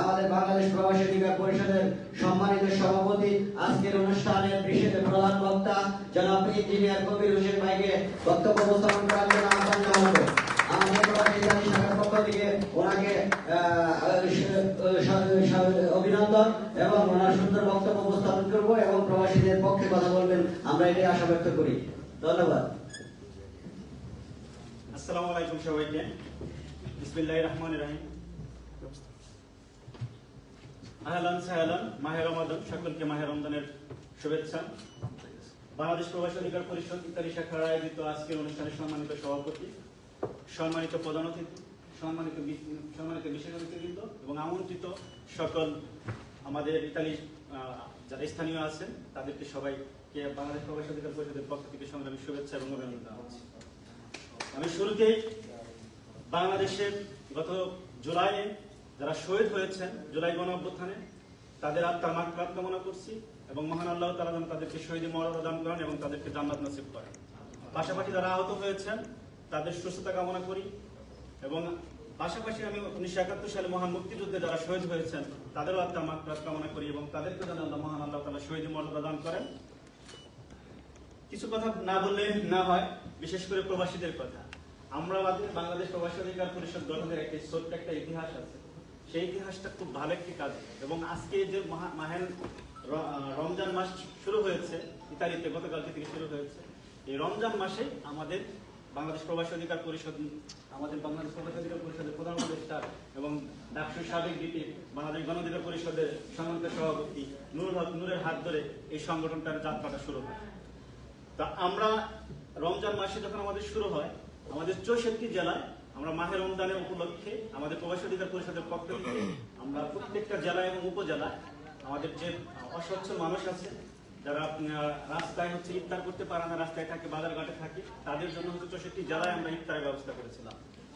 আমাদের বাংলাদেশ প্রবাসী অধিকার পরিষদের সম্মানিত সভাপতি আজকের অনুষ্ঠানের বিশেষ প্রধান বক্তা জনাব ইঞ্জিনিয়ার কবির হোসেন ভাইকে বক্তব্য উপস্থাপন করার জন্য আহ্বান জানাব। আমাদের প্রবাসী জাতি শাখার পক্ষ থেকে ওনাকে অভিনন্দন এবং ওনার সুন্দর বক্তব্য উপস্থাপন করব এবং প্রবাসীদের পক্ষে কথা বলবেন। আমরা এটাই আশা ব্যক্ত করি। ধন্যবাদ। আসসালামু আলাইকুম সবাইকে। বিসমিল্লাহির রহমানির রহিম। আহলান সাহলান, মাহে রমাদান, সকলকে মাহে রমজানের শুভেচ্ছা। বাংলাদেশ প্রবাসী অধিকার পরিষদ ইত্যাদি শাখার আয়োজিত আজকের অনুষ্ঠানে সম্মানিত সভাপতি, সম্মানিত প্রধান অতিথি, সম্মানিত সম্মানিত বিশেষ অতিথিবৃন্দ এবং আমন্ত্রিত সকল আমাদের ইতালি যারা স্থানীয় আছেন, তাদেরকে সবাইকে বাংলাদেশ প্রবাসী অধিকার পরিষদের পক্ষ থেকে সংগ্রামী শুভেচ্ছা এবং অভিনন্দন জানাচ্ছি। আমি শুরুতেই বাংলাদেশের গত জুলাইয়ে যারা শহীদ হয়েছেন জুলাই গণ অভ্যুত্থানে, তাদের আত্মার মাগফিরাত কামনা করছি এবং মহান আল্লাহ তাআলা যেন তাদেরকে শহীদ মর্যাদা দান করেন এবং তাদেরকে জান্নাত নসিব করেন। পাশাপাশি যারা আহত হয়েছেন, তাদের সুস্থতা কামনা করি এবং পাশাপাশি আমি উনিশশো একাত্তর সালে মহান মুক্তিযুদ্ধে যারা শহীদ হয়েছেন, তাদেরও আত্মার মাগফিরাত কামনা করি এবং তাদেরকে যেন আল্লাহ মহান আল্লাহ তাআলা শহীদ মর্যাদা দান করেন। কিছু কথা না বললে না হয়, বিশেষ করে প্রবাসীদের কথা। আমরা বাংলাদেশ প্রবাসী অধিকার পরিষদ গঠনের একটি ছোট্ট একটা ইতিহাস আছে। সেই ইতিহাসটা খুব ভালো একটি কাজ। এবং আজকে যে মহা- মাহেন রমজান মাস শুরু হয়েছে, ইতালিতে গতকাল থেকে শুরু হয়েছে, এই রমজান মাসে আমাদের বাংলাদেশ প্রবাসী অধিকার পরিষদ, আমাদের বাংলাদেশ প্রবাসী অধিকার পরিষদের প্রধান উপদেষ্টা এবং ডাকসুর সাবেক ডিপি বাংলাদেশ গণ অধিকার পরিষদের সম্মানিত সভাপতি নুরুল হক নূরের হাত ধরে এই সংগঠনটার যাত্রাটা শুরু হয়। তা আমরা রমজান মাসে যখন আমাদের শুরু হয়, আমাদের চৌষট্টি জেলায় আমরা মাহে রমদানের উপলক্ষে আমাদের প্রবাসী অধিকার পরিষদের পক্ষ থেকে আমরা প্রত্যেকটা জেলা এবং উপজেলা আমাদের যে অস্বচ্ছ মানুষ আছে, যারা রাস্তায় হচ্ছে ইফতার করতে পারে না, রাস্তায় থাকে, বাজারঘাটে থাকে, তাদের জন্য হচ্ছে চৌষট্টি জেলায় আমরা ইফতারের ব্যবস্থা করেছিলাম।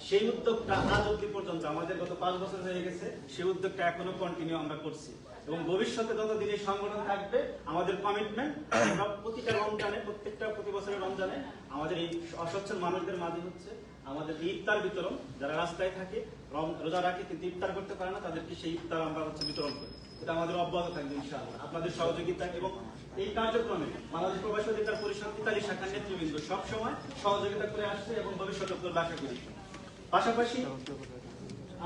সেই উদ্যোগটা আজ অব্দি পর্যন্ত আমাদের গত পাঁচ বছর হয়ে গেছে, সেই উদ্যোগটা এখনও কন্টিনিউ আমরা করছি। এবং ভবিষ্যতে যতদিন এই সংগঠন থাকবে, আমাদের কমিটমেন্ট আমরা প্রতিটা রমজানে, প্রত্যেকটা প্রতি বছরের রমজানে আমাদের এই অসচ্ছল মানুষদের মাঝে হচ্ছে আমাদের ইফতার বিতরণ। যারা রাস্তায় থাকে রোজা রাখে কিন্তু ইফতার করতে পারে না, তাদেরকে সেই ইফতার আমরা হচ্ছে বিতরণ করি। এটা আমাদের অব্যাহত থাকবে ইনশাআল্লাহ। আপনাদের সহযোগিতা এবং এই কার্যক্রমে বাংলাদেশ প্রবাসী অধিকার পরিষদ ইতালি শাখার নেতৃবৃন্দ সবসময় সহযোগিতা করে আসছে এবং ভবিষ্যতে করবে আশা করি পাশাপাশি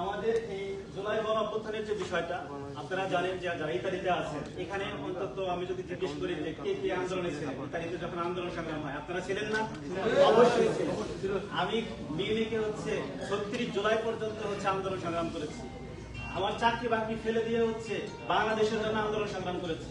আমাদের এই জুলাই গণ অভ্যুত্থানের যে বিষয়টা, আপনারা জানেন যে যারা ইতালিতে আছেন, এখানে অন্তত আমি যদি জিজ্ঞেস করি যে কে কে আন্দোলনে ছিলেন? ইতালিতে যখন আন্দোলন সংগ্রাম হয়, আপনারা ছিলেন না? অবশ্যই ছিলেন। আমি মিউনিকে হচ্ছে ছত্রিশ জুলাই পর্যন্ত হচ্ছে আন্দোলন সংগ্রাম করেছি। আমার চাকরি বাকরি ফেলে দিয়ে হচ্ছে বাংলাদেশের জন্য আন্দোলন সংগ্রাম করেছি।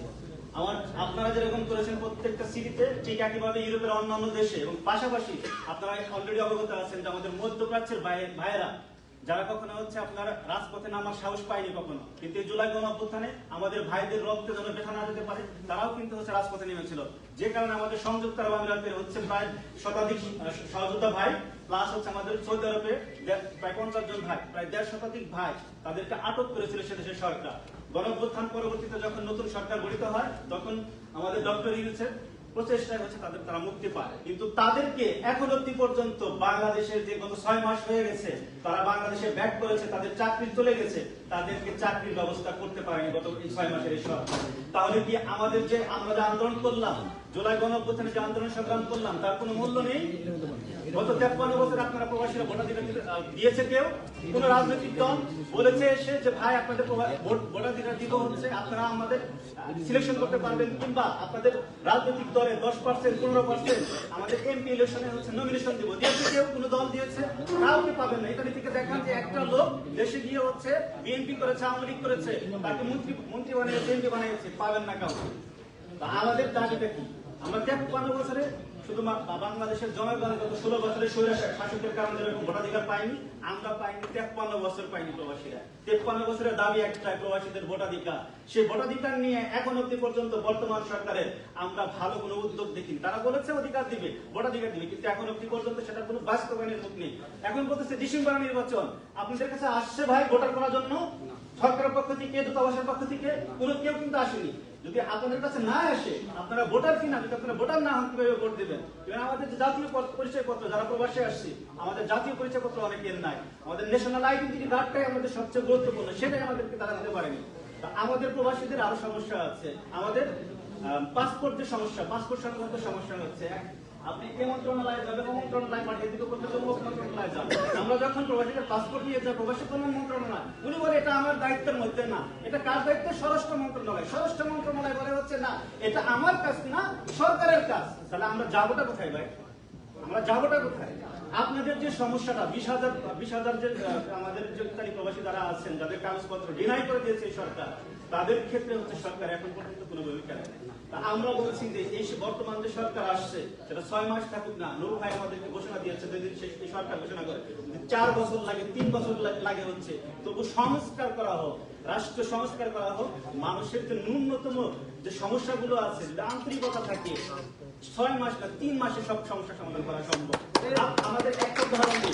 আমার, আপনারা যেরকম করেছেন প্রত্যেকটা সিটিতে, ঠিক একইভাবে ইউরোপের অন্যান্য দেশে, এবং পাশাপাশি আপনারা অলরেডি অবগত আছেন যে আমাদের মধ্যপ্রাচ্যের ভাই- ভাইয়েরা, যারা কখনো হচ্ছে আপনার রাজপথে নামার সাহস পায়নি কখনো, কিন্তু জুলাই গণ অভ্যুত্থানে আমাদের ভাইদের রক্তে যেন বেঠা না যেতে পারে, তারাও কিন্তু হচ্ছে রাজপথে নেমেছিল। যে কারণে আমাদের সংযুক্ত আরব আমিরাতের হচ্ছে প্রায় শতাধিক সহযোদ্ধা ভাই প্লাস হচ্ছে আমাদের সৌদি আরবে প্রায় পঞ্চাশ জন ভাই, প্রায় দেড় শতাধিক ভাই তাদেরকে আটক করেছিল সে দেশের সরকার। গণ অভ্যুত্থান পরবর্তীতে যখন নতুন সরকার গঠিত হয়, তখন আমাদের ডক্টর ইউনুসের প্রচেষ্টায় হচ্ছে তাদের তারা মুক্তি পায়। কিন্তু তাদেরকে এখন অব্দি পর্যন্ত বাংলাদেশের যে গত ছয় মাস হয়ে গেছে, তারা বাংলাদেশে ব্যাক করেছে, তাদের চাকরি চলে গেছে, তাদেরকে চাকরির ব্যবস্থা করতে পারেনি গত এই ছয় মাসের এই সরকার। তাহলে কি আমাদের যে আমরা যে আন্দোলন করলাম, জুলাই গণ যে আন্দোলন সংগ্রাম করলাম, তার কোনো মূল্য নেই? গত তেপ্পান্ন বছর আপনারা প্রবাসীরা ভোটাধিকার দিতে- দিয়েছে কেউ? কোন রাজনৈতিক দল বলেছে এসে যে, ভাই, আপনাদের ভোটাধিকার দিব হচ্ছে, আপনারা আমাদের সিলেকশন করতে পারবেন কিংবা আপনাদের রাজনৈতিক দলে দশ পার্সেন্ট পনেরো পার্সেন্ট আমাদের এমপি ইলেকশনে হচ্ছে নমিনেশন দিব। দিয়েছে কেউ? কোন দল দিয়েছে? কাউকে পাবেন না। এখানে থেকে দেখান যে একটা লোক দেশে গিয়ে হচ্ছে বিএনপি করেছে, আওয়ামী লীগ করেছে, তাকে মন্ত্রী মন্ত্রী বানিয়েছে এমপি বানিয়েছে, পাবেন না কাউকে। আমাদের দাবিটা কি? আমরা তেপ্পান্ন বছরে বাংলাদেশের জনগণ গত ষোলো বছরের স্বৈর শাসকের কারণে এরকম ভোটাধিকার পাইনি আমরা পাইনি তেপ্পান্ন বছর পাইনি প্রবাসীরা। তেপ্পান্ন বছরের দাবি একটাই প্রবাসীদের ভোটাধিকার। সেই ভোটাধিকার নিয়ে এখন অব্দি পর্যন্ত বর্তমান সরকারের আমরা ভালো কোনো উদ্যোগ দেখিনি। তারা বলেছে অধিকার দিবে ভোটাধিকার দিবে কিন্তু এখন অব্দি পর্যন্ত সেটা কোনো বাস্তবায়নের মুখ নেই। এখন বলতেছে ডিসেম্বর নির্বাচন। আপনাদের কাছে আসছে ভাই ভোটার করার জন্য? সরকারের পক্ষ থেকে দূতাবাসের পক্ষ থেকে? কোনো কেউ কিন্তু আসেনি। যদি আপনাদের কাছে না আসে, আপনারা ভোটার কিনা, যদি আপনারা ভোটার না হন, কীভাবে ভোট দেবেন? এবং আমাদের যে জাতীয় পরিচয়পত্র যারা প্রবাসে আসছে, আমাদের জাতীয় পরিচয়পত্র অনেকের নাই। আমাদের ন্যাশনাল আইডেন্টিটি কার্ডটাই আমাদের সবচেয়ে গুরুত্বপূর্ণ, সেটাই আমাদেরকে তারা দিতে পারেনি আমাদের প্রবাসীদের আরও সমস্যা আছে। আমাদের পাসপোর্ট যে সমস্যা পাসপোর্ট সংক্রান্ত সমস্যা হচ্ছে, আপনি এ মন্ত্রণালয়ে যাবেন ও মন্ত্রণালয় পাঠিয়ে করতে মন্ত্রণালয়ে আমরা যখন প্রবাসীদের পাসপোর্ট নিয়ে প্রবাসী কল্যাণ মন্ত্রণালয় উনি বলে, এটা আমার দায়িত্বের মধ্যে না। এটা কার দায়িত্ব? স্বরাষ্ট্র মন্ত্রণালয়। স্বরাষ্ট্র মন্ত্রণালয় বলে হচ্ছে, না, এটা আমার কাজ না, সরকারের কাজ। তাহলে আমরা যাবোটা কোথায় ভাই? আমরা যাবোটা কোথায়? আপনাদের যে সমস্যাটা, বিশ হাজার বিশ হাজার যে আমাদের যে প্রবাসী যারা আছেন, যাদের কাগজপত্র ডিনাই করে দিয়েছে সরকার তাদের ক্ষেত্রে হচ্ছে সরকার এখন পর্যন্ত কোনো ভূমিকা নেয় তা আমরা বলছি যে এই বর্তমান যে সরকার আসছে, সেটা ছয় মাস থাকুক না, নুরু ভাই আমাদেরকে ঘোষণা দিয়েছে যদি সে- সরকার ঘোষণা করে। চার বছর লাগে, তিন বছর লাগে হচ্ছে। তবু সংস্কার করা হোক, রাষ্ট্র সংস্কার করা হোক, মানুষের যে ন্যূনতম যে সমস্যাগুলো আছে যদি আন্তরিকতা থাকে, ছয় মাস না, তিন মাসে সব সমস্যা সমাধান করা সম্ভব। আমাদের একটা উদাহরণ দিই।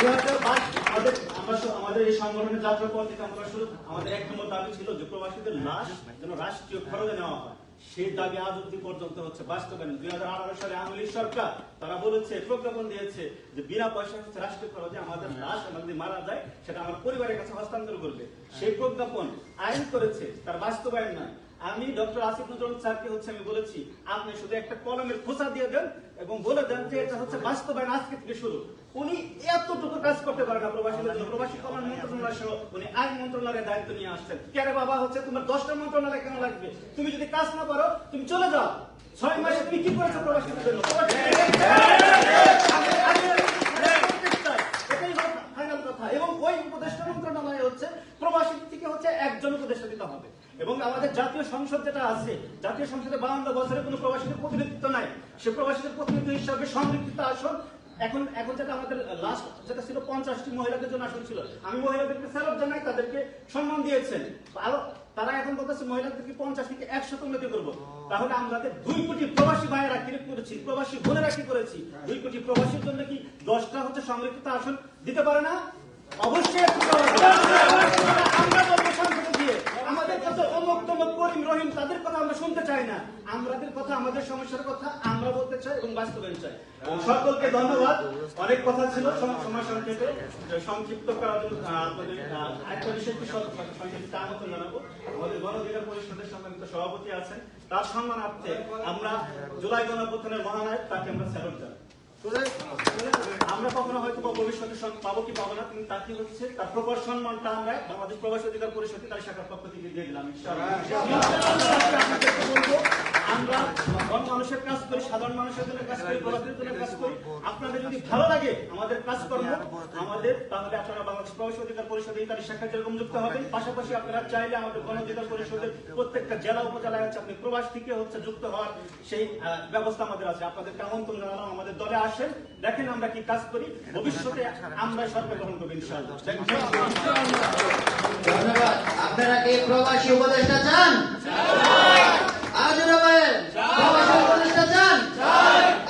দুই হাজার বাইশ, আমাদের আমরা আমাদের এই সংগঠনের যাত্রা পর থেকে আমরা শুরু আমাদের এক নম্বর দাবি ছিল যে প্রবাসীদের লাশ যেন রাষ্ট্রীয় খরচে নেওয়া হয়। সেই দাবি আজ অব্দি পর্যন্ত হচ্ছে বাস্তবায়ন দুই হাজার আঠারো সালে আওয়ামী সরকার, তারা বলেছে, প্রজ্ঞাপন দিয়েছে যে বিনা পয়সা হচ্ছে রাষ্ট্রীয় খরচে আমাদের লাশ যদি মারা যায়, সেটা আমার পরিবারের কাছে হস্তান্তর করবে। সেই প্রজ্ঞাপন আইন করেছে, তার বাস্তবায়ন নয়। আমি ডক্টর আসিফ নজরুল স্যারকে হচ্ছে আমি বলেছি, আপনি শুধু একটা কলমের খোঁচা দিয়ে দেন এবং বলে দেন যে এটা হচ্ছে বাস্তবায়ন আজকে থেকে শুরু। উনি এতটুকু কাজ করতে পারে না প্রবাসীদের জন্য। প্রবাসী কল্যাণ মন্ত্রণালয় সহ উনি আইন মন্ত্রণালয়ের দায়িত্ব নিয়ে আসছেন। কেরে বাবা, হচ্ছে তোমার দশটা মন্ত্রণালয় কেন লাগবে? তুমি যদি কাজ না পারো, তুমি চলে যাও। ছয় মাসে তুমি কি করেছ প্রবাসীদের জন্য? এবং ওই উপদেষ্টা মন্ত্রণালয় হচ্ছে প্রবাসী থেকে হচ্ছে একজন উপদেষ্টা দিতে হবে। এবং আমাদের জাতীয় সংসদ যেটা আছে, জাতীয় সংসদে বাউন্ন বছরে কোনো প্রবাসীদের প্রতিনিধিত্ব নাই। সে প্রবাসীদের প্রতিনিধি হিসাবে সংরক্ষিত আসন, এখন এখন যেটা আমাদের লাস্ট যেটা ছিল পঞ্চাশটি মহিলাদের জন্য আসন ছিল। আমি মহিলাদেরকে ফেরত জানাই, তাদেরকে সম্মান দিয়েছেন। আরও, তারা এখন বলতেছে মহিলাদেরকে পঞ্চাশ থেকে একশো উন্নতি করব। তাহলে আমরা দুই কোটি প্রবাসী ভাইয়েরা কি করেছি, প্রবাসী বোনেরা কি করেছি, দুই কোটি প্রবাসীর জন্য কি দশটা হচ্ছে সংরক্ষিত আসন দিতে পারে না? অবশ্যই। আমরা বলব সংসদে গিয়ে আমাদের কথা করিম রহিম, তাদের কথা আমরা শুনতে চাই না। আমাদের কথা, আমাদের সমস্যার কথা আমরা বলতে চাই এবং বাস্তবায়ন চাই। সকলকে ধন্যবাদ। অনেক কথা ছিল সময় সংক্ষেপে। সংক্ষিপ্ত করার জন্য আমন্ত্রণ জানাব। পরিষদের সভাপতি আছেন। তার সম্মানার্থে আমরা জুলাই গণঅভ্যুত্থানের মহানায়ক তাকে আমরা স্যালুট জানাই। আমরা কখনো হয়তো বা সন- পাবো কি পাবো না, কিন্তু তাকে হচ্ছে? তার প্রপার সম্মানটা আমরা বাংলাদেশ প্রবাসী অধিকার পরিষদ তার শাখার পক্ষ থেকে দিয়ে দিলাম আমরা মানুষের কাজ করি, সাধারণ মানুষের জন্য কাজ করি জন্য কাজ করি। আপনাদের যদি ভালো লাগে আমাদের আমাদের তাহলে আপনারা বাংলাদেশ প্রবাসী অধিকার পরিষদ যেরকম যুক্ত হবেন, পাশাপাশি আপনারা চাইলে আমাদের গণ অধিকার পরিষদের প্রত্যেকটা জেলা উপজেলায় হচ্ছে আপনি প্রবাস থেকে হচ্ছে যুক্ত হওয়ার সেই ব্যবস্থা আমাদের আছে। আপনাদেরকে আমন্ত্রণ জানালাম, আমাদের দলে আসেন, দেখেন আমরা কি কাজ করি ভবিষ্যতে আমরা সরকার গ্রহণ করব ইনশাআল্লাহ। ধন্যবাদ। আপনারা কি প্রবাসী উপদেষ্টা চান? আজুরা ভাই প্রবাসী উপদেষ্টা চান?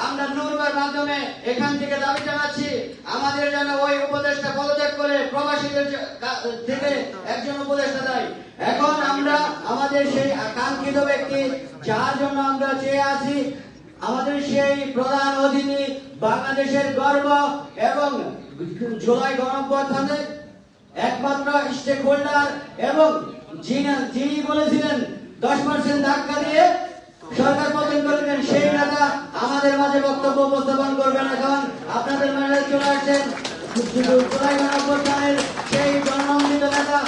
আমরা নূরবার মাধ্যমে এখান থেকে দাবি জানাচ্ছি আমাদের যেন ওই উপদেষ্টা পদত্যাগ করে প্রবাসীদের থেকে একজন উপদেষ্টা দেয়। এখন আমরা আমাদের সেই ব্যক্তি যার জন্য আমরা চেয়ে আছি আমাদের সেই প্রধান অতিথি বাংলাদেশের গর্ব এবং জুলাই গণঅভ্যুত্থানের একমাত্র স্টেক হোল্ডার এবং যিনি বলেছিলেন, দশ পার্সেন্ট ধাক্কা দিয়ে সরকার পতন করবেন, সেই নেতা আমাদের মাঝে বক্তব্য উপস্থাপন করবেন এখন। আপনাদের মাঝে চলে আসছেন জুলাই গণঅভ্যুত্থানের সেই জননন্দিত নেতা